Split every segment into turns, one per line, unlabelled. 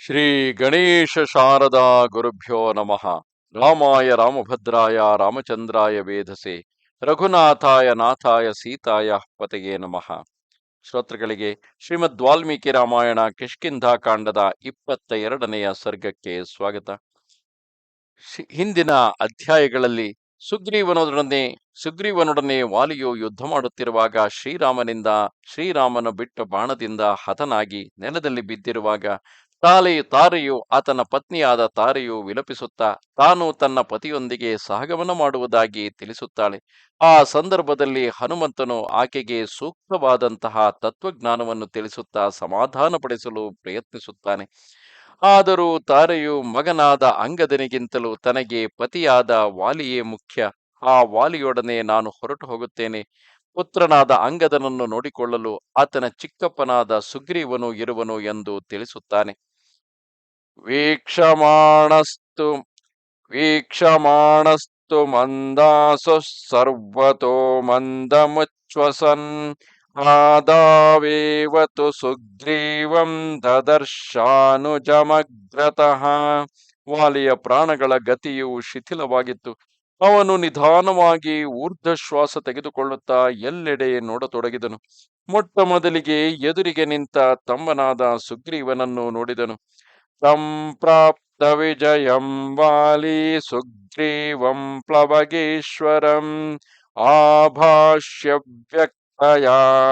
ಶ್ರೀ ಗಣೇಶ ಶಾರದಾ ಗುರುಭ್ಯೋ ನಮಃ. ರಾಮಾಯ ರಾಮಭದ್ರಾಯ ರಾಮಚಂದ್ರಾಯ ವೇಧಸೆ ರಘುನಾಥಾಯ ನಾಥಾಯ ಸೀತಾಯ ಪತೆಯೇ ನಮಃ. ಶ್ರೋತೃಗಳಿಗೆ ಶ್ರೀಮದ್ ವಾಲ್ಮೀಕಿ ರಾಮಾಯಣ ಕಿಷ್ಕಿಂಧಾಕಾಂಡದ ಇಪ್ಪತ್ತ ಎರಡನೆಯ ಸರ್ಗಕ್ಕೆ ಸ್ವಾಗತ. ಹಿಂದಿನ ಅಧ್ಯಾಯಗಳಲ್ಲಿ ಸುಗ್ರೀವನೊಡನೆ ಸುಗ್ರೀವನೊಡನೆ ವಾಲಿಯು ಯುದ್ಧ ಮಾಡುತ್ತಿರುವಾಗ ಶ್ರೀರಾಮನಿಂದ, ಶ್ರೀರಾಮನು ಬಿಟ್ಟ ಬಾಣದಿಂದ ಹತನಾಗಿ ನೆಲದಲ್ಲಿ ಬಿದ್ದಿರುವಾಗ ತಾಲೆಯು ತಾರೆಯು, ಆತನ ಪತ್ನಿಯಾದ ತಾರೆಯು ವಿಲಪಿಸುತ್ತಾ, ತಾನು ತನ್ನ ಪತಿಯೊಂದಿಗೆ ಸಹಗಮನ ಮಾಡುವುದಾಗಿ ತಿಳಿಸುತ್ತಾಳೆ. ಆ ಸಂದರ್ಭದಲ್ಲಿ ಹನುಮಂತನು ಆಕೆಗೆ ಸೂಕ್ತವಾದಂತಹ ತತ್ವಜ್ಞಾನವನ್ನು ತಿಳಿಸುತ್ತಾ ಸಮಾಧಾನಪಡಿಸಲು ಪ್ರಯತ್ನಿಸುತ್ತಾನೆ. ಆದರೂ ತಾರೆಯು ಮಗನಾದ ಅಂಗದನಿಗಿಂತಲೂ ತನಗೆ ಪತಿಯಾದ ವಾಲಿಯೇ ಮುಖ್ಯ. ಆ ವಾಲಿಯೊಡನೆ ನಾನು ಹೊರಟು ಹೋಗುತ್ತೇನೆ. ಪುತ್ರನಾದ ಅಂಗದನನ್ನು ನೋಡಿಕೊಳ್ಳಲು ಆತನ ಚಿಕ್ಕಪ್ಪನಾದ ಸುಗ್ರೀವನು ಇರುವನು ಎಂದು ತಿಳಿಸುತ್ತಾನೆ. ವೀಕ್ಷಮಾಣಸ್ತು ವೀಕ್ಷಮಾಣಸ್ತು ಮಂದಾಸು ಸರ್ವತೋ ಮಂದಮುಚ್ವಸನ್ ಆದಾವೇವತು ಸುಗ್ರೀವಂ ದದರ್ಶಾನುಜಮಗ್ರತಃ. ವಾಲಿಯ ಪ್ರಾಣಗಳ ಗತಿಯು ಶಿಥಿಲವಾಗಿತ್ತು. ಅವನು ನಿಧಾನವಾಗಿ ಊರ್ಧ್ವಶ್ವಾಸ ತೆಗೆದುಕೊಳ್ಳುತ್ತಾ ಎಲ್ಲೆಡೆ ನೋಡತೊಡಗಿದನು. ಮೊಟ್ಟ ಮೊದಲಿಗೆ ಎದುರಿಗೆ ನಿಂತ ತಮ್ಮನಾದ ಸುಗ್ರೀವನನ್ನು ನೋಡಿದನು. ವಾಲಿ ಸುಗ್ರೀವಂ ಪ್ಲವಗೇಶ್ವರಂ. ಆಭಾಷ್ಯ ವ್ಯಕ್ತಯ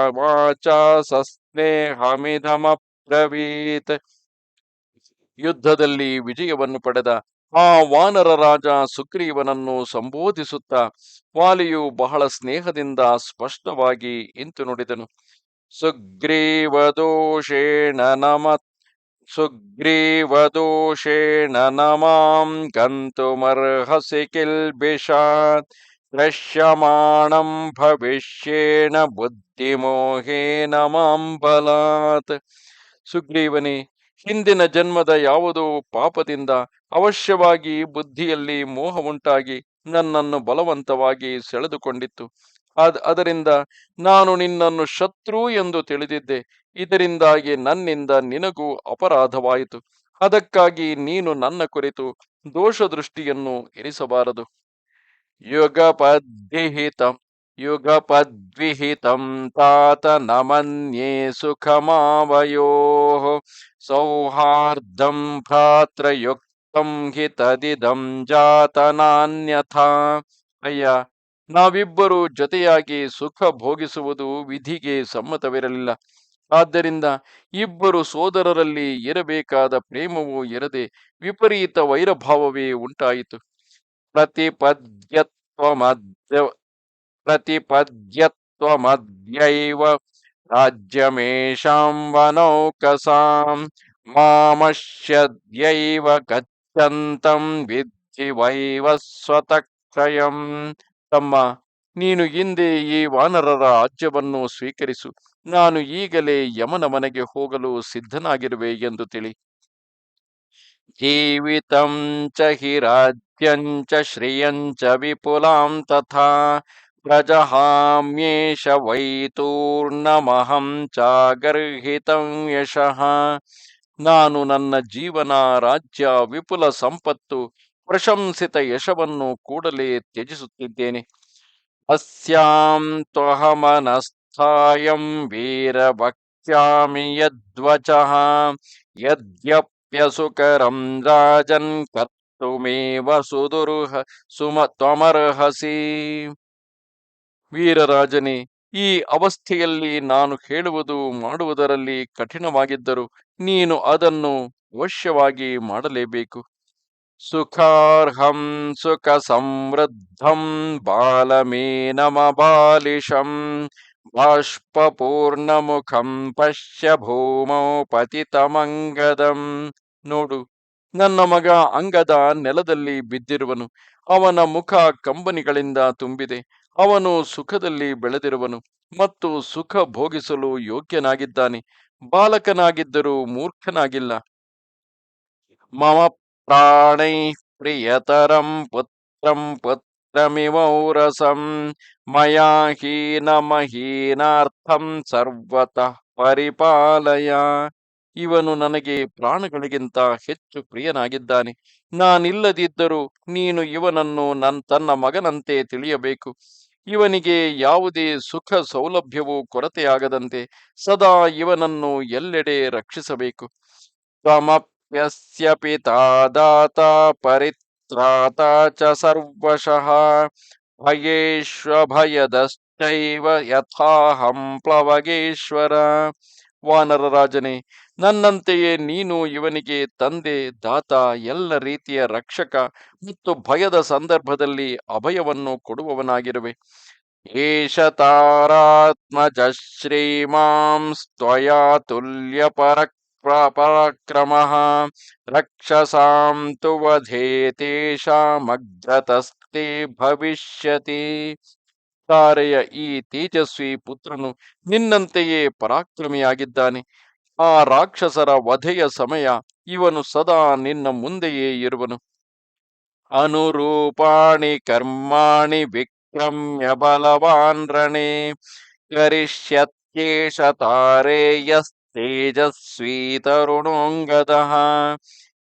ವಾಚ ಸಸ್ನೇಹಮಿದಮಬ್ರವೀತ್. ಯುದ್ಧದಲ್ಲಿ ವಿಜಯವನ್ನು ಪಡೆದ ಆ ವಾನರ ರಾಜ ಸುಗ್ರೀವನನ್ನು ಸಂಬೋಧಿಸುತ್ತಾ ವಾಲಿಯು ಬಹಳ ಸ್ನೇಹದಿಂದ ಸ್ಪಷ್ಟವಾಗಿ ಇಂತು ನುಡಿದನು. ಸುಗ್ರೀವ ದೋಷೇಣ ನಮ. ಸುಗ್ರೀವದೋಷೇಣ ನಮಾಂ ಗಂತುಮರ್ಹಸಿ ಕಿಲ್ಬಿಷಾತ್ ದೃಶ್ಯಮಾಣಂ ಭವಿಷ್ಯೇಣ ಬುದ್ಧಿಮೋಹೇನ ಮಾಂ ಬಲಾತ್. ಸುಗ್ರೀವನೇ, ಹಿಂದಿನ ಜನ್ಮದ ಯಾವುದೋ ಪಾಪದಿಂದ ಅವಶ್ಯವಾಗಿ ಬುದ್ಧಿಯಲ್ಲಿ ಮೋಹ ಉಂಟಾಗಿ ನನ್ನನ್ನು ಬಲವಂತವಾಗಿ ಸೆಳೆದುಕೊಂಡಿತ್ತು. ಅದ್ ಅದರಿಂದ ನಾನು ನಿನ್ನನ್ನು ಶತ್ರು ಎಂದು ತಿಳಿದಿದ್ದೆ. ಇದರಿಂದಾಗಿ ನನ್ನಿಂದ ನಿನಗೂ ಅಪರಾಧವಾಯಿತು. ಅದಕ್ಕಾಗಿ ನೀನು ನನ್ನ ಕುರಿತು ದೋಷ ದೃಷ್ಟಿಯನ್ನು ಇರಿಸಬಾರದು. ಯುಗಪದ್ವಿಹಿತಂ ಯುಗಪದ್ವಿಹಿತಂ ತಾತ ನಮನ್ಯೇ ಸುಖಮಾವಯೋ. ಸೌಹಾರ್ದಂ ಭ್ರಾತೃಯುಕ್ತಂ ಹಿತದಿದಂ ಜಾತನಾನ್ಯಥಾ. ಅಯ್ಯ, ನಾವಿಬ್ಬರೂ ಜೊತೆಯಾಗಿ ಸುಖ ಭೋಗಿಸುವುದು ವಿಧಿಗೆ ಸಮ್ಮತವಿರಲಿಲ್ಲ. ಆದ್ದರಿಂದ ಇಬ್ಬರು ಸೋದರರಲ್ಲಿ ಇರಬೇಕಾದ ಪ್ರೇಮವು ಇರದೆ ವಿಪರೀತ ವೈರಭಾವವೇ ಉಂಟಾಯಿತು. ಪ್ರತಿಪದ್ಯತ್ವ ಪ್ರತಿಪದ್ಯತ್ವಮದ್ಯ ಪ್ರತಿಪದ್ಯತ್ವಮದ್ಯೈವ ರಾಜ್ಯಮೇಷಾಂ ವನೌಕಸಾಂ ಮಾಮಶ್ಯದ್ಯೈವ ಗಚ್ಚಂತಂ ವಿದ್ಧಿ ವೈವಸ್ವತಕ್ಷಯಂ ತಮ್ಮ, ನೀನು ಹಿಂದೆ ಈ ವಾನರರ ರಾಜ್ಯವನ್ನು ಸ್ವೀಕರಿಸು. ನಾನು ಈಗಲೇ ಯಮನ ಮನೆಗೆ ಹೋಗಲು ಸಿದ್ಧನಾಗಿರುವೆ ಎಂದು ತಿಳಿ. ಜೀವಿತಂ ಚ ರಾಜ್ಯಂ ಚ ವಿಪುಲಾಂ ತಥಾ ಪ್ರಜಹಾಮ್ಯೇಷ ವೈತೂರ್ಣಮಹಂ ಚಾಗರ್ಹಿತಂ ಯಶಃ. ನಾನು ನನ್ನ ಜೀವನ ರಾಜ್ಯ ವಿಪುಲ ಸಂಪತ್ತು ಪ್ರಶಂಸಿತ ಯಶವನ್ನು ಕೂಡಲೇ ತ್ಯಜಿಸುತ್ತಿದ್ದೇನೆ. ಅಸ್ಯಾಂ ತ್ವಹಮನಸ್ಥಾಯಂ ವೀರಭಕ್ಷ್ಯಾಮಿ ಯದ್ವಚಃ ಯದ್ಯಪ್ಯಸುಕರಂ ರಾಜನ್ ಕರ್ತುಮೇವ ಸುದುರ್ಹ ಸುಮ ತ್ವಮರ್ಹಸಿ ವೀರರಾಜನೇ ಈ ಅವಸ್ಥೆಯಲ್ಲಿ ನಾನು ಹೇಳುವುದು ಮಾಡುವುದರಲ್ಲಿ ಕಠಿಣವಾಗಿದ್ದರು ನೀನು ಅದನ್ನು ಅವಶ್ಯವಾಗಿ ಮಾಡಲೇಬೇಕು. ಸುಖಾರ್ಹಂ ಸುಖ ಸಮೃದ್ಧಂ ಬಾಲಮೇನಮಬಾಲಿಶಂ ಬಾಷ್ಪಪೂರ್ಣಮುಖಂ ಪಶ್ಯ ಭೂಮೌ ಪತಿತಮಂಗದಂ ನೋಡು, ನನ್ನ ಮಗ ಅಂಗದ ನೆಲದಲ್ಲಿ ಬಿದ್ದಿರುವನು. ಅವನ ಮುಖ ಕಂಬನಿಗಳಿಂದ ತುಂಬಿದೆ. ಅವನು ಸುಖದಲ್ಲಿ ಬೆಳೆದಿರುವನು ಮತ್ತು ಸುಖ ಭೋಗಿಸಲು ಯೋಗ್ಯನಾಗಿದ್ದಾನೆ. ಬಾಲಕನಾಗಿದ್ದರೂ ಮೂರ್ಖನಾಗಿಲ್ಲ. ಮಮ ಪ್ರಾಣೈ ಪ್ರಿಯತರಂ ಪುತ್ರಂ ಪುತ್ರಮಿವೌರಸಂ ಮಯಾ ಹೀನಮಹೀನಾರ್ಥಂ ಸರ್ವತಃ ಪರಿಪಾಲಯ ಇವನು ನನಗೆ ಪ್ರಾಣಗಳಿಗಿಂತ ಹೆಚ್ಚು ಪ್ರಿಯನಾಗಿದ್ದಾನೆ. ನಾನಿಲ್ಲದಿದ್ದರೂ ನೀನು ಇವನನ್ನು ನನ್ ತನ್ನ ಮಗನಂತೆ ತಿಳಿಯಬೇಕು. ಇವನಿಗೆ ಯಾವುದೇ ಸುಖ ಸೌಲಭ್ಯವೂ ಕೊರತೆಯಾಗದಂತೆ ಸದಾ ಇವನನ್ನು ಎಲ್ಲೆಡೆ ರಕ್ಷಿಸಬೇಕು. ತ್ವಮಪ್ಯಸ್ಯ ಪಿತಾ ದಾತ ಚ ಸರ್ವಶಃ ಭಯೇಶ್ವಭಯದಶ್ಚೈವ ಯಥಾಹಂ ಪ್ಲವಗೇಶ್ವರ ವಾನರ ರಾಜನೇ ನನ್ನಂತೆಯೇ ನೀನು ಇವನಿಗೆ ತಂದೆ, ದಾತ, ಎಲ್ಲ ರೀತಿಯ ರಕ್ಷಕ ಮತ್ತು ಭಯದ ಸಂದರ್ಭದಲ್ಲಿ ಅಭಯವನ್ನು ಕೊಡುವವನಾಗಿರುವೆ. ಏಷ ತಾರಾತ್ಮಜ ಶ್ರೀಮಾಂ ಸ್ವಯಾ ತುಲ್ಯ ಪರಕ್ ಪರಾಕ್ರಮಃ ರಕ್ಷಸಾಂ ವಧೇ ತೇಷಾಮಗ್ರತಸ್ತೆ ಭವಿಷ್ಯತಿ ತಾರೆಯ ಈ ತೇಜಸ್ವಿ ಪುತ್ರನು ನಿನ್ನಂತೆಯೇ ಪರಾಕ್ರಮಿಯಾಗಿದ್ದಾನೆ ಆ ರಾಕ್ಷಸರ ವಧೆಯ ಸಮಯ ಇವನು ಸದಾ ನಿನ್ನ ಮುಂದೆಯೇ ಇರುವನು। ಅನುರೂಪಾಣಿ ಕರ್ಮಾಣಿ ವಿಕ್ರಮ್ಯ ಬಲವಾನ್ ರಣೇ ಕರಿಷ್ಯತ್ಯೇಷ ತಾರೇಯಸ್ತೇಜಸ್ವಿ ತರುಣೋಂಗದಃ.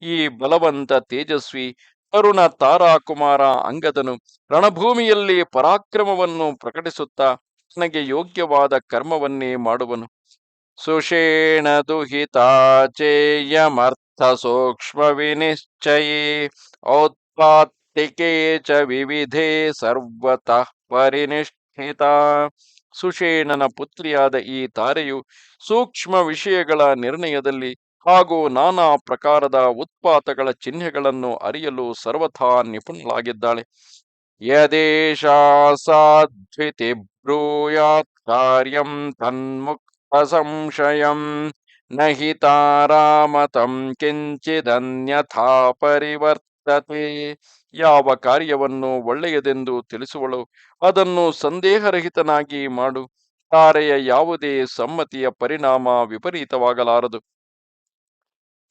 ಈ ಬಲವಂತ ತೇಜಸ್ವಿ ತರುಣ ತಾರಾಕುಮಾರ ಅಂಗದನು ರಣಭೂಮಿಯಲ್ಲಿ ಪರಾಕ್ರಮವನ್ನು ಪ್ರಕಟಿಸುತ್ತಾ ತನಗೆ ಯೋಗ್ಯವಾದ ಕರ್ಮವನ್ನೇ ಮಾಡುವನು. ಸುಷೇಣ ದುಹಿತಾಚೇಯಮರ್ಥ ಸೂಕ್ಷ್ಮ ವಿನಿಶ್ಚಯೇ ಔತ್ಪಾತ್ತಿಕೆ ಚ ವಿವಿಧೆ ಸರ್ವತಃ ಪರಿನಿಷ್ಠಿತ. ಸುಷೇಣನ ಪುತ್ರಿಯಾದ ಈ ತಾರೆಯು ಸೂಕ್ಷ್ಮ ವಿಷಯಗಳ ನಿರ್ಣಯದಲ್ಲಿ ಹಾಗೂ ನಾನಾ ಪ್ರಕಾರದ ಉತ್ಪಾತಗಳ ಚಿಹ್ನೆಗಳನ್ನು ಅರಿಯಲು ಸರ್ವಥಾ ನಿಪುಣಳಾಗಿದ್ದಾಳೆ. ಯದೇಶ ಸಾಧ್ವಿತಿ ಬ್ರೂಯಾತ್ ಕಾರ್ಯಂ ತನ್ಮುಕ್ತ ಸಂಶಯಂ ನಹಿ ತಾರಾಮತಂ ಕಿಂಚಿದನ್ಯಥಾ ಪರಿವರ್ತತೆ. ಯಾವ ಕಾರ್ಯವನ್ನು ಒಳ್ಳೆಯದೆಂದು ತಿಳಿಸುವಳು, ಅದನ್ನು ಸಂದೇಹರಹಿತನಾಗಿ ಮಾಡು. ತಾರೆಯ ಯಾವುದೇ ಸಮ್ಮತಿಯ ಪರಿಣಾಮ ವಿಪರೀತವಾಗಲಾರದು.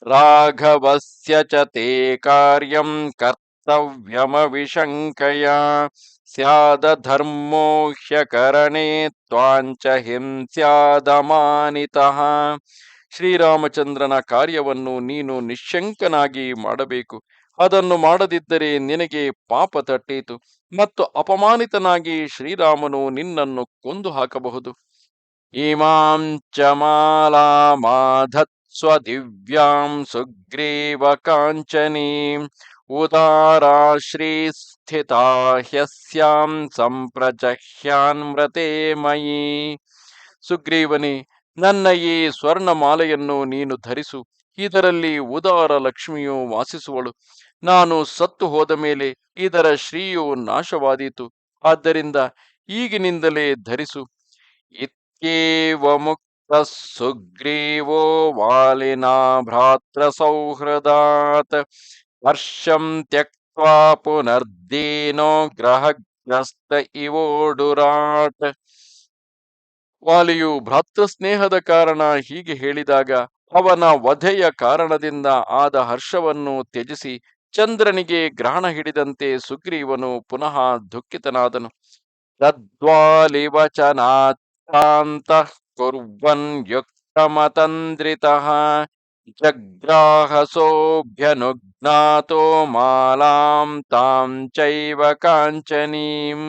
ರಾಘವಸ್ಯ ಚ ತೇ ಕಾರ್ಯಂ ಕರ್ತವ್ಯಮವಿಶಂಕಯ. ಸ್ಯಾದ ಧರ್ಮೋ ತ್ವಾಂಚ ಹಿಂಸ್ಯಾದಮಾನಿತಃ ಶ್ರೀರಾಮಚಂದ್ರನ ಕಾರ್ಯವನ್ನು ನೀನು ನಿಶ್ಶಂಕನಾಗಿ ಮಾಡಬೇಕು. ಅದನ್ನು ಮಾಡದಿದ್ದರೆ ನಿನಗೆ ಪಾಪ ತಟ್ಟೀತು ಮತ್ತು ಅಪಮಾನಿತನಾಗಿ ಶ್ರೀರಾಮನು ನಿನ್ನನ್ನು ಕೊಂದು ಹಾಕಬಹುದು. ಇಮಾಂ ಚಮಾಲಾ ಮಾಲಾಮಾಧತ್ಸ್ವ ದಿವ್ಯಾಂ ಸುಗ್ರೀವ ಕಾಂಚನೀಂ ಉದಾರಾ ಶ್ರೀಸ್ಥಿತಾ ಹ್ಯಸ್ಯಾಂ ಸಂಪ್ರಜಹ್ಯಾನ್ಮೃತೆ ಮಯಿ. ಸುಗ್ರೀವನೇ, ನನ್ನ ಈ ಸ್ವರ್ಣ ಮಾಲೆಯನ್ನು ನೀನು ಧರಿಸು. ಇದರಲ್ಲಿ ಉದಾರ ಲಕ್ಷ್ಮಿಯು ವಾಸಿಸುವಳು. ನಾನು ಸತ್ತು ಹೋದ ಮೇಲೆ ಇದರ ಶ್ರೀಯು ನಾಶವಾದೀತು. ಆದ್ದರಿಂದ ಈಗಿನಿಂದಲೇ ಧರಿಸು. ಇತ್ಯೇವ ಮುಕ್ತ ಸುಗ್ರೀವೋ ವಾಲಿನಾ ಭ್ರಾತೃ ಸೌಹೃದಾತ್. ಹರ್ಷಂ ತ್ಯಕ್ವಾ ಪುನರ್ದೀನೋ ಗ್ರಹಗ್ರಸ್ತ ಇವೋಡುರಾಟ್ ವಾಲಿಯು ಭ್ರಾತೃಸ್ನೇಹದ ಕಾರಣ ಹೀಗೆ ಹೇಳಿದಾಗ ಅವನ ವಧೆಯ ಕಾರಣದಿಂದ ಆದ ಹರ್ಷವನ್ನು ತ್ಯಜಿಸಿ ಚಂದ್ರನಿಗೆ ಗ್ರಹಣ ಹಿಡಿದಂತೆ ಸುಗ್ರೀವನು ಪುನಃ ದುಃಖಿತನಾದನು. ತದ್ವಾಲಿವಚನಾತ್ಕಾಂತಃ ಕುರ್ವನ್ ಯುಕ್ತಮತಂದ್ರಿತಃ ಜಗ್ರಾಹಸೋಭ್ಯನುಜ್ಞಾತೋ ಮಾಲಾಂ ತಾಂ ಚೈವ ಕಾಂಚನೀಂ.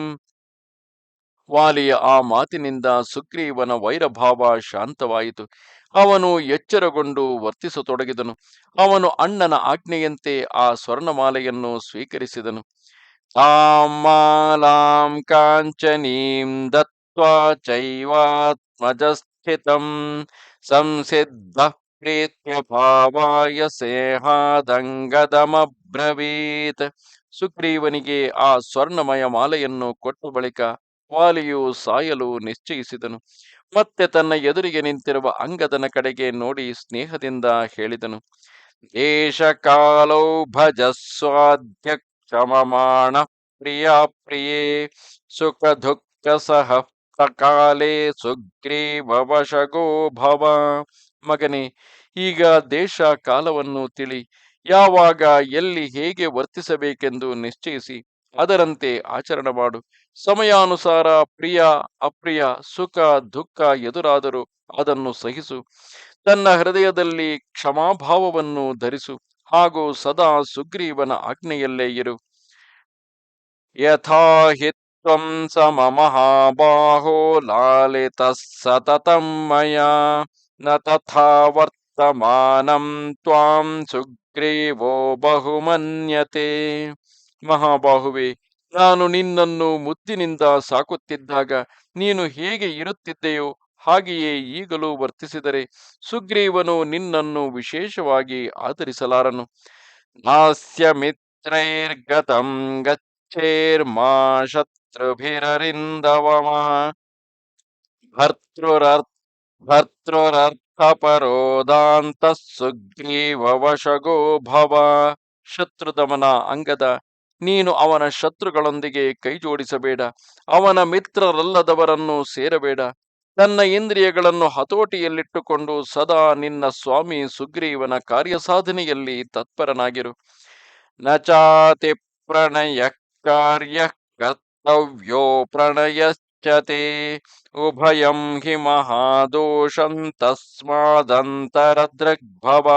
ವಾಲಿಯ ಆ ಮಾತಿನಿಂದ ಸುಗ್ರೀವನ ವೈರಭಾವ ಶಾಂತವಾಯಿತು. ಅವನು ಎಚ್ಚರಗೊಂಡು ವರ್ತಿಸತೊಡಗಿದನು. ಅವನು ಅಣ್ಣನ ಆಜ್ಞೆಯಂತೆ ಆ ಸ್ವರ್ಣಮಾಲೆಯನ್ನು ಸ್ವೀಕರಿಸಿದನು. ಮಾಲಾಂ ಕಾಂಚನೀಂ ದತ್ವಾ ಚೈವಾತ್ಮಜಸ್ಥಿತಂ ಸಂಸಿದ್ಧ ಪ್ರೀತ್ಯ ಭಾವಾಯ ಸೇಹಾದಂಗದಮಬ್ರವೀತ್. ಸುಗ್ರೀವನಿಗೆ ಆ ಸ್ವರ್ಣಮಯ ಮಾಲೆಯನ್ನು ಕೊಟ್ಟ ಬಳಿಕ ವಾಲಿಯು ಸಾಯಲು ನಿಶ್ಚಯಿಸಿದನು. ಮತ್ತೆ ತನ್ನ ಎದುರಿಗೆ ನಿಂತಿರುವ ಅಂಗದನ ಕಡೆಗೆ ನೋಡಿ ಸ್ನೇಹದಿಂದ ಹೇಳಿದನು, ದೇಶ ಕಾಲೌ ಭಜಸ್ವಾಧ್ಯಕ್ಷಮಮಾಣ ಪ್ರಿಯ ಪ್ರಿಯೇ, ಸುಖ ದುಃಖ ಸಹ ಕಾಲೇ ಸುಗ್ರೀವಶಗೋ ಭವ. ಮಗನೇ, ಈಗ ದೇಶ ಕಾಲವನ್ನು ತಿಳಿ, ಯಾವಾಗ, ಎಲ್ಲಿ ಹೇಗೆ ವರ್ತಿಸಬೇಕೆಂದು ನಿಶ್ಚಯಿಸಿ. ಅದರಂತೆ ಆಚರಣೆ ಮಾಡು. ಸಮಯಾನುಸಾರ ಪ್ರಿಯ, ಅಪ್ರಿಯ, ಸುಖ, ದುಃಖ ಎದುರಾದರೂ ಅದನ್ನು ಸಹಿಸು. ತನ್ನ ಹೃದಯದಲ್ಲಿ ಕ್ಷಮಾಭಾವವನ್ನು ಧರಿಸು. ಹಾಗೂ ಸದಾ ಸುಗ್ರೀವನ ಆಜ್ಞೆಯಲ್ಲೇ ಇರು. ಯಥಾಹಿತ್ವಂ ಸಮ ಮಹಾಬಾಹೋ ಲಾಲಿತ ಸತತಂ ಮಯಾ ನ ತಥಾ ವರ್ತಮಾನಂ ತ್ವಾಂ ಸುಗ್ರೀವೋ ಬಹುಮನ್ಯತೆ. ಮಹಾಬಾಹುವೆ, ನಾನು ನಿನ್ನನ್ನು ಮುದ್ದಿನಿಂದ ಸಾಕುತ್ತಿದ್ದಾಗ ನೀನು ಹೇಗೆ ಇರುತ್ತಿದ್ದೆಯೋ ಹಾಗೆಯೇ ಈಗಲೂ ವರ್ತಿಸಿದರೆ ಸುಗ್ರೀವನು ನಿನ್ನನ್ನು ವಿಶೇಷವಾಗಿ ಆಧರಿಸಲಾರನು. ನಾಸ್ಯ ಮಿತ್ರೈರ್ಗತಂ ಗಚ್ಚೇರ್ಮಾ ಶತ್ರುಭಿರರಿಂದವಮ. ಭರ್ತೃರರ್ಥ ಭರ್ತೃರರ್ಥಪರೋದಾಂತ ಸುಗ್ರೀವ ವಶಗೋ ಭವ. ಶತ್ರುದಮನ ಅಂಗದ ನೀನು ಅವನ ಶತ್ರುಗಳೊಂದಿಗೆ ಕೈಜೋಡಿಸಬೇಡ, ಅವನ ಮಿತ್ರರಲ್ಲದವರನ್ನು ಸೇರಬೇಡ. ತನ್ನ ಇಂದ್ರಿಯಗಳನ್ನು ಹತೋಟಿಯಲ್ಲಿಟ್ಟುಕೊಂಡು ಸದಾ ನಿನ್ನ ಸ್ವಾಮಿ ಸುಗ್ರೀವನ ಕಾರ್ಯಸಾಧನೆಯಲ್ಲಿ ತತ್ಪರನಾಗಿರು. ನಚಾತಿ ಚಾತಿ ಪ್ರಣಯ ಕಾರ್ಯ ಕರ್ತವ್ಯೋ ಪ್ರಣಯಶ್ಚತೆ, ಉಭಯಂ ಹಿ ಮಹಾದೋಷಂ ತಸ್ಮಾದಂತರದೃಗ್ಭವ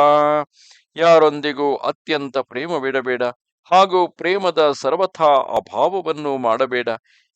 ಯಾರೊಂದಿಗೂ ಅತ್ಯಂತ ಪ್ರೇಮವಿಡಬೇಡ. ಹಾಗೂ ಪ್ರೇಮದ ಸರ್ವಥಾ ಅಭಾವವನ್ನು ಮಾಡಬೇಡ.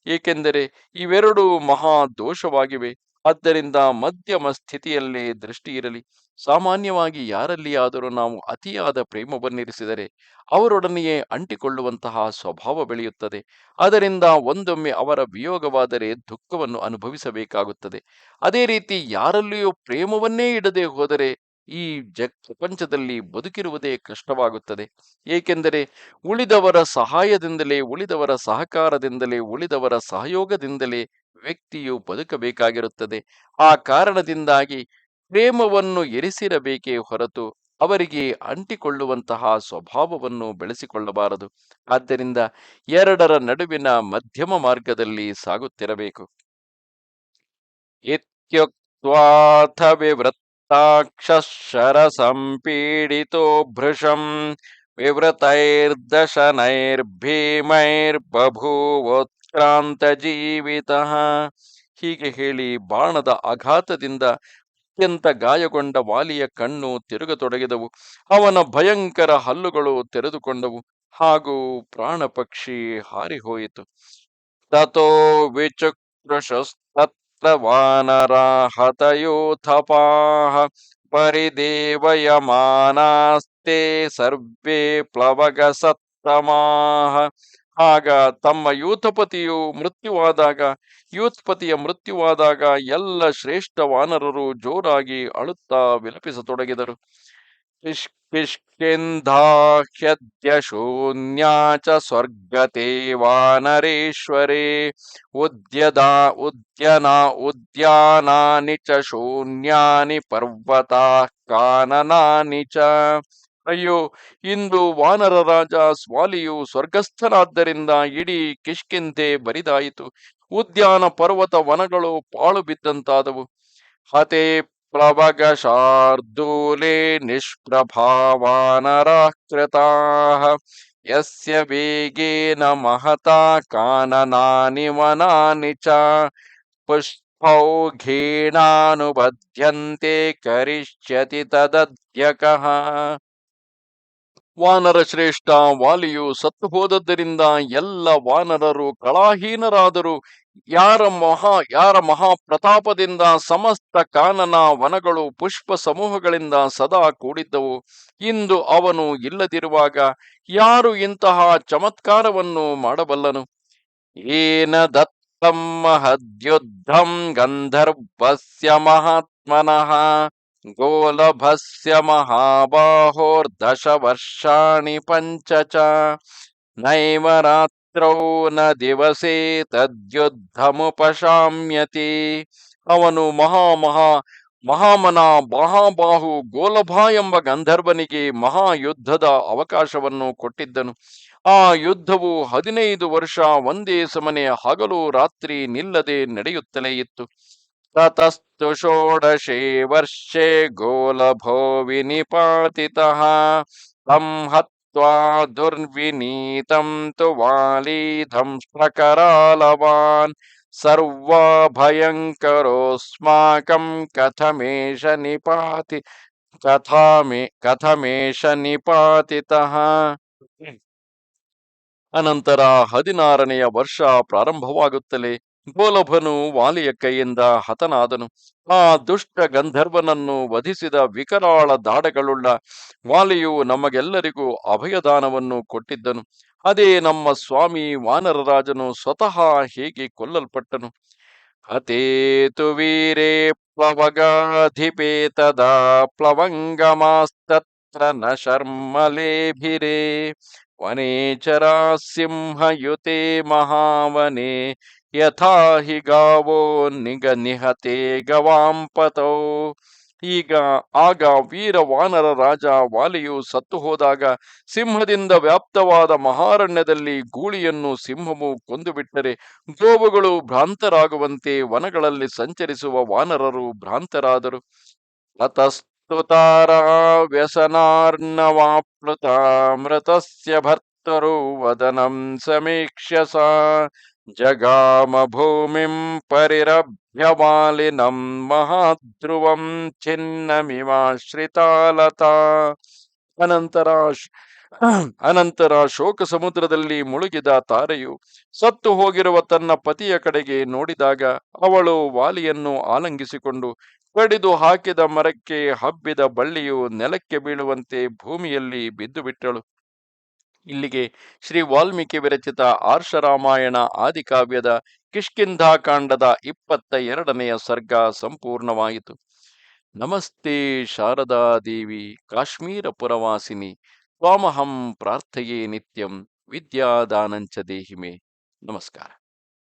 ಏಕೆಂದರೆ ಇವೆರಡೂ ಮಹಾ ದೋಷವಾಗಿವೆ. ಆದ್ದರಿಂದ ಮಧ್ಯಮ ಸ್ಥಿತಿಯಲ್ಲೇ ದೃಷ್ಟಿ ಇರಲಿ. ಸಾಮಾನ್ಯವಾಗಿ ಯಾರಲ್ಲಿಯಾದರೂ ನಾವು ಅತಿಯಾದ ಪ್ರೇಮವನ್ನಿರಿಸಿದರೆ ಅವರೊಡನೆಯೇ ಅಂಟಿಕೊಳ್ಳುವಂತಹ ಸ್ವಭಾವ ಬೆಳೆಯುತ್ತದೆ. ಅದರಿಂದ ಒಂದೊಮ್ಮೆ ಅವರ ವಿಯೋಗವಾದರೆ ದುಃಖವನ್ನು ಅನುಭವಿಸಬೇಕಾಗುತ್ತದೆ. ಅದೇ ರೀತಿ ಯಾರಲ್ಲಿಯೂ ಪ್ರೇಮವನ್ನೇ ಇಡದೆ ಹೋದರೆ ಈ ಜಗ್, ಪ್ರಪಂಚದಲ್ಲಿ ಬದುಕಿರುವುದೇ ಕಷ್ಟವಾಗುತ್ತದೆ. ಏಕೆಂದರೆ ಉಳಿದವರ ಸಹಾಯದಿಂದಲೇ, ಉಳಿದವರ ಸಹಕಾರದಿಂದಲೇ, ಉಳಿದವರ ಸಹಯೋಗದಿಂದಲೇ ವ್ಯಕ್ತಿಯು ಬದುಕಬೇಕಾಗಿರುತ್ತದೆ. ಆ ಕಾರಣದಿಂದಾಗಿ ಪ್ರೇಮವನ್ನು ಎರಿಸಿರಬೇಕೇ ಹೊರತು ಅವರಿಗೆ ಅಂಟಿಕೊಳ್ಳುವಂತಹ ಸ್ವಭಾವವನ್ನು ಬೆಳೆಸಿಕೊಳ್ಳಬಾರದು. ಆದ್ದರಿಂದ ಎರಡರ ನಡುವಿನ ಮಧ್ಯಮ ಮಾರ್ಗದಲ್ಲಿ ಸಾಗುತ್ತಿರಬೇಕು. ವಿವೃತ್ತಾಕ್ಷರ ಭೃಶಂ ವಿವೃತೈರ್ದಶನೈರ್ಭೀಮೈರ್ಬಭೂವೋತ್ಕ್ರಾಂತ ಜೀವಿತ ಹೀಗೆ ಹೇಳಿ ಬಾಣದ ಆಘಾತದಿಂದ ಅತ್ಯಂತ ಗಾಯಗೊಂಡ ವಾಲಿಯ ಕಣ್ಣು ತಿರುಗತೊಡಗಿದವು. ಅವನ ಭಯಂಕರ ಹಲ್ಲುಗಳು ತೆರೆದುಕೊಂಡವು. ಹಾಗೂ ಪ್ರಾಣಪಕ್ಷಿ ಹಾರಿಹೋಯಿತು. ತಥೋ ವಿಚುಕೃಶಸ್ತತ್ರ ವಾನರಾ ಹತಯೋಥಪಾಹ ಪರಿದೇವಯಮಾನಾಸ್ತೆ ಸರ್ವೇ ಪ್ಲವಗ ಸತ್ತಮಾಹ ಆಗ ತಮ್ಮ ಯೂಥಪತಿಯು ಮೃತ್ಯುವಾದಾಗ, ಯೂಥಪತಿಯ ಮೃತ್ಯುವಾದಾಗ ಎಲ್ಲ ಶ್ರೇಷ್ಠ ವಾನರರು ಜೋರಾಗಿ ಅಳುತ್ತಾ ವಿಲಪಿಸತೊಡಗಿದರು. ಕಿಷ್ಕಿಂಧಾಹ್ಯದ್ಯ ಶೂನ್ಯಾ ಚ ಸ್ವರ್ಗತೆ ವಾನರೇಶ್ವರೇ ಉದ್ಯದಾ ಉದ್ಯನ ಉದ್ಯಾನಾನಿ ಚ ಶೂನ್ಯಾನಿ ಪರ್ವತಾ ಕಾನನಾನಿ ಚ ಅಯ್ಯೋ ಇಂದು ವಾನರ ರಾಜ ಸ್ವಾಲಿಯು ಸ್ವರ್ಗಸ್ಥನಾದ್ದರಿಂದ ಇಡೀ ಕಿಷ್ಕಿಂಧೆ ಬರಿದಾಯಿತು. ಉದ್ಯಾನ ಪರ್ವತ ವನಗಳು ಪಾಳು ಬಿದ್ದಂತಾದವು. ಹತೆ प्लवग शादूले कृताः यस्य वेगेन महता काननानि वनानि च पुष्पौघेणानुबध्यन्ते करिष्यति तदद्यकः। ವಾನರ ಶ್ರೇಷ್ಠ ವಾಲಿಯು ಸತ್ತು ಹೋದದ್ದರಿಂದ ಎಲ್ಲ ವಾನರರು ಕಳಾಹೀನರಾದರು. ಯಾರ ಮಹಾ, ಯಾರ ಮಹಾಪ್ರತಾಪದಿಂದ ಸಮಸ್ತ ಕಾನನ ವನಗಳು ಪುಷ್ಪ ಸಮೂಹಗಳಿಂದ ಸದಾ ಕೂಡಿದ್ದವು. ಇಂದು ಅವನು ಇಲ್ಲದಿರುವಾಗ ಯಾರು ಇಂತಹ ಚಮತ್ಕಾರವನ್ನು ಮಾಡಬಲ್ಲನು? ಏನ ದತ್ತಂ ಮಹದ್ಯುದ್ಧಂ ಗಂಧರ್ವಸ್ಯ ಮಹಾತ್ಮನಃ. ಗೋಲಭಸ್ಯ ಮಹಾಬಾಹೋರ್ದಶ ವರ್ಷಾಣಿ ಪಂಚ ಚ ನೈವ ರಾತ್ರೌ ನ ದಿವಸೇ ತದ್ಯುದ್ಧಮುಪಶಾಮ್ಯತಿ ಅವನು ಮಹಾಮಹಾ ಮಹಾ ಮಹಾಮನ ಮಹಾಬಾಹು ಗೋಲಭ ಎಂಬ ಗಂಧರ್ವನಿಗೆ ಮಹಾಯುದ್ಧದ ಅವಕಾಶವನ್ನು ಕೊಟ್ಟಿದ್ದನು. ಆ ಯುದ್ಧವು ಹದಿನೈದು ವರ್ಷ ಒಂದೇ ಸಮನೆ ಹಗಲು ರಾತ್ರಿ ನಿಲ್ಲದೆ ನಡೆಯುತ್ತಲೇ ಇತ್ತು. ತತಸ್ತು ಷೋಡಶೇ ವರ್ಷೆ ಗೋಲಭೋ ವಿನಿಪಾತಿತಃ ತಂ ಹತ್ವಾ ದುರ್ವಿನೀತಂ ತು ವಾಲಿ ದಂಷ್ಟ್ರಕರಾಲವಾನ್ ಸರ್ವಭಯಂಕರೋಸ್ಮಾಕಂ ಕಥಮೇಶ ನಿಪಾತಿ ಕಥಾಮೇ ಕಥಮೇಶ ನಿಪಾತಿತಃ ಅನಂತರ ಹದಿನಾರನೆಯ ವರ್ಷ ಪ್ರಾರಂಭವಾಗುತ್ತಲೇ ಗೋಲಭನು ವಾಲಿಯ ಕೈಯಿಂದ ಹತನಾದನು. ಆ ದುಷ್ಟ ಗಂಧರ್ವನನ್ನು ವಧಿಸಿದ ವಿಕರಾಳ ದಾಡಗಳುಳ್ಳ ವಾಲಿಯು ನಮಗೆಲ್ಲರಿಗೂ ಅಭಯದಾನವನ್ನು ಕೊಟ್ಟಿದ್ದನು. ಅದೇ ನಮ್ಮ ಸ್ವಾಮಿ ವಾನರರಾಜನು ಸ್ವತಃ ಹೇಗೆ ಕೊಲ್ಲಲ್ಪಟ್ಟನು? ಅತೇತು ವೀರೇ ಪ್ಲವಗಾಧಿಪೇತದ ಪ್ಲವಂಗಮಾಸ್ತತ್ರ ನ ಶರ್ಮಲೇಭಿರೇ. ವನೇಚರ ಸಿಂಹಯುತೆ ಮಹಾವನೆ ಯಥಾ ಹಿ ಗಾವೋ ನಿಗ ನಿಹತೆ ಗವಾಂಪತೋ ಈಗ ಆಗ ವೀರ ವಾನರ ರಾಜ ವಾಲಿಯು ಸತ್ತು ಹೋದಾಗ ಸಿಂಹದಿಂದ ವ್ಯಾಪ್ತವಾದ ಮಹಾರಣ್ಯದಲ್ಲಿ ಗೂಳಿಯನ್ನು ಸಿಂಹವು ಕೊಂದು ಬಿಟ್ಟರೆ ಗೋವುಗಳು ಭ್ರಾಂತರಾಗುವಂತೆ ವನಗಳಲ್ಲಿ ಸಂಚರಿಸುವ ವಾನರರು ಭ್ರಾಂತರಾದರು. ಅತಸ್ತುತಾರ ವ್ಯಸನಾರ್ಣವಾಪ್ಲುತ ಮೃತಸ್ಯ ಭರ್ತರು ವದನಂ ಸಮೀಕ್ಷ್ಯ ಭೂಮಿಂ ಪರಿರಭ್ಯಮಾಲಿನಂ ಮಹಾಧ್ರುವಂ ಚಿನ್ನಮಿವಾಶ್ರಿತಾಲತಾ ಅನಂತರ ಅನಂತರ ಶೋಕ ಸಮುದ್ರದಲ್ಲಿ ಮುಳುಗಿದ ತಾರೆಯು ಸತ್ತು ಹೋಗಿರುವ ತನ್ನ ಪತಿಯ ಕಡೆಗೆ ನೋಡಿದಾಗ ಅವಳು ವಾಲಿಯನ್ನು ಆಲಂಗಿಸಿಕೊಂಡು ಕಡಿದು ಹಾಕಿದ ಮರಕ್ಕೆ ಹಬ್ಬಿದ ಬಳ್ಳಿಯು ನೆಲಕ್ಕೆ ಬೀಳುವಂತೆ ಭೂಮಿಯಲ್ಲಿ ಬಿದ್ದು ಬಿಟ್ಟಳು ಇಲ್ಲಿಗೆ ಶ್ರೀ ವಾಲ್ಮೀಕಿ ವಿರಚಿತ ಆರ್ಷರಾಮಾಯಣ ಆದಿಕಾವ್ಯದ ಕಿಷ್ಕಿಂಧಾಕಾಂಡದ ಇಪ್ಪತ್ತ ಎರಡನೆಯ ಸರ್ಗ ಸಂಪೂರ್ಣವಾಯಿತು. ನಮಸ್ತೆ ಶಾರದಾ ದೇವಿ, ಕಾಶ್ಮೀರ ಪುರವಾಸಿನಿ, ತ್ವಾಮಹಂ ಪ್ರಾರ್ಥೆಯೇ ನಿತ್ಯಂ, ವಿದ್ಯಾದಾನಂಚ ದೇಹಿಮೆ. ನಮಸ್ಕಾರ.